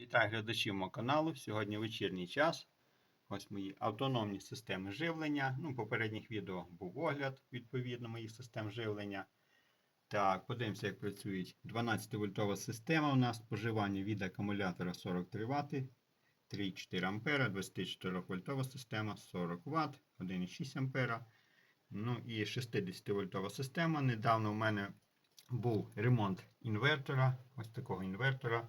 Вітаю глядачів мого каналу. Сьогодні вечірній час. Ось мої автономні системи живлення. Ну, попередніх відео був огляд відповідно моїх систем живлення. Так, подивимося, як працюють 12-вольтова система. У нас споживання від акумулятора 43 Вт, 3,4 А, 24 вольтова система 40 Вт, 1,6 А. Ну і 60-вольтова система. Недавно в мене був ремонт інвертора, ось такого інвертора.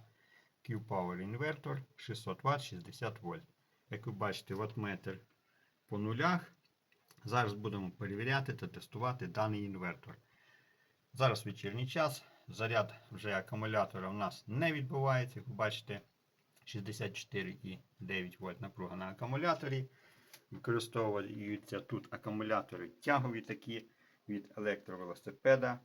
Q-Power інвертор 600 Вт 60 вольт. Як ви бачите, ваттметр по нулях. Зараз будемо перевіряти та тестувати даний інвертор. Зараз вечірній час. Заряд вже акумулятора у нас не відбувається. Як ви бачите, 64,9 вольт напруга на акумуляторі. Використовуються тут акумулятори тягові такі від електровелосипеда.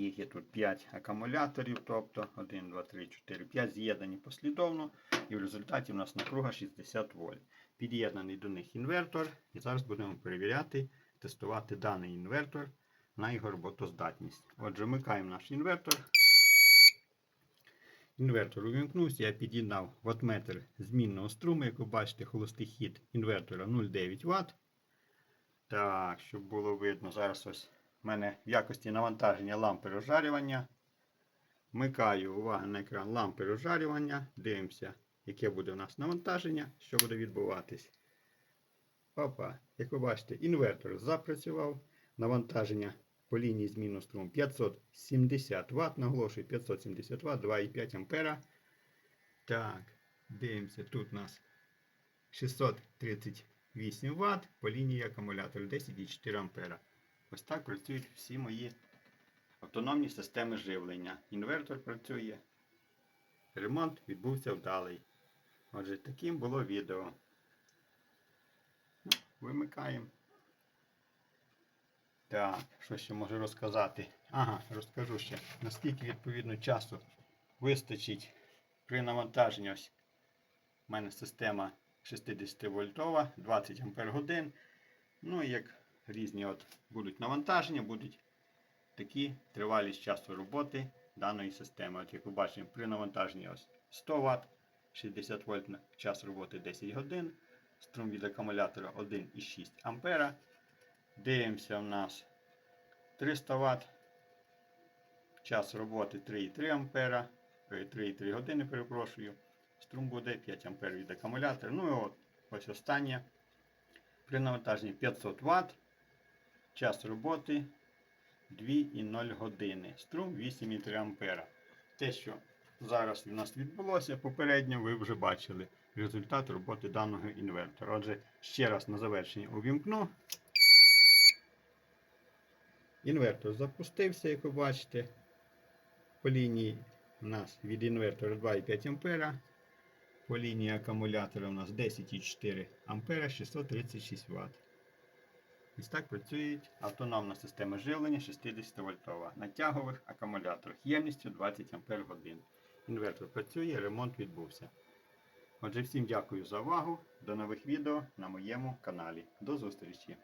Їх є тут 5 акумуляторів, тобто 1, 2, 3, 4, 5 з'єднані послідовно. І в результаті у нас напруга 60 вольт. Під'єднаний до них інвертор. І зараз будемо перевіряти, тестувати даний інвертор на його роботоздатність. Отже, вмикаємо наш інвертор. Інвертор увімкнувся, я під'єднав ваттметр змінного струму. Як ви бачите, холостий хід інвертора 0,9 Вт. Так, щоб було видно, зараз ось у мене в якості навантаження лампи розжарювання. Вмикаю увагу на екран лампи розжарювання. Дивимося, яке буде у нас навантаження, що буде відбуватись. Опа, як ви бачите, інвертор запрацював. Навантаження по лінії зміну струму 570 Вт. Наголошую 570 Вт, 2,5 ампера. Так, дивимося, тут у нас 638 Вт по лінії акумулятора 10,4 ампера. Ось так працюють всі мої автономні системи живлення. Інвертор працює. Ремонт відбувся вдалий. Отже, таким було відео. Ну, Вимикаємо. Так, що ще можу розказати? Ага, розкажу ще, наскільки відповідно часу вистачить при навантаженні. Ось у мене система 60 вольтова, 20 ампер годин. Ну і як різні от будуть навантаження, будуть такі тривалість часу роботи даної системи. От як ви бачимо, при навантаженні ось 100 Вт, 60 вольт час роботи 10 годин, струм від акумулятора 1,6 А. Дивимося в нас 300 Вт, час роботи 3,3 А, 3,3 години, перепрошую. Струм буде 5 А від акумулятора. Ну і от ось останнє. При навантаженні 500 Вт. Час роботи 2,0 години. Струм 8,3 А. Те, що зараз у нас відбулося, попередньо ви вже бачили результат роботи даного інвертора. Отже, ще раз на завершення увімкну. Інвертор запустився, як ви бачите. По лінії у нас від інвертора 2,5 А. По лінії акумулятора у нас 10,4 А 636 Вт. Ось так працює автономна система живлення 60 вольтова на тягових акумуляторах ємністю 20 Ах. Інвертор працює, ремонт відбувся. Отже, всім дякую за увагу. До нових відео на моєму каналі. До зустрічі!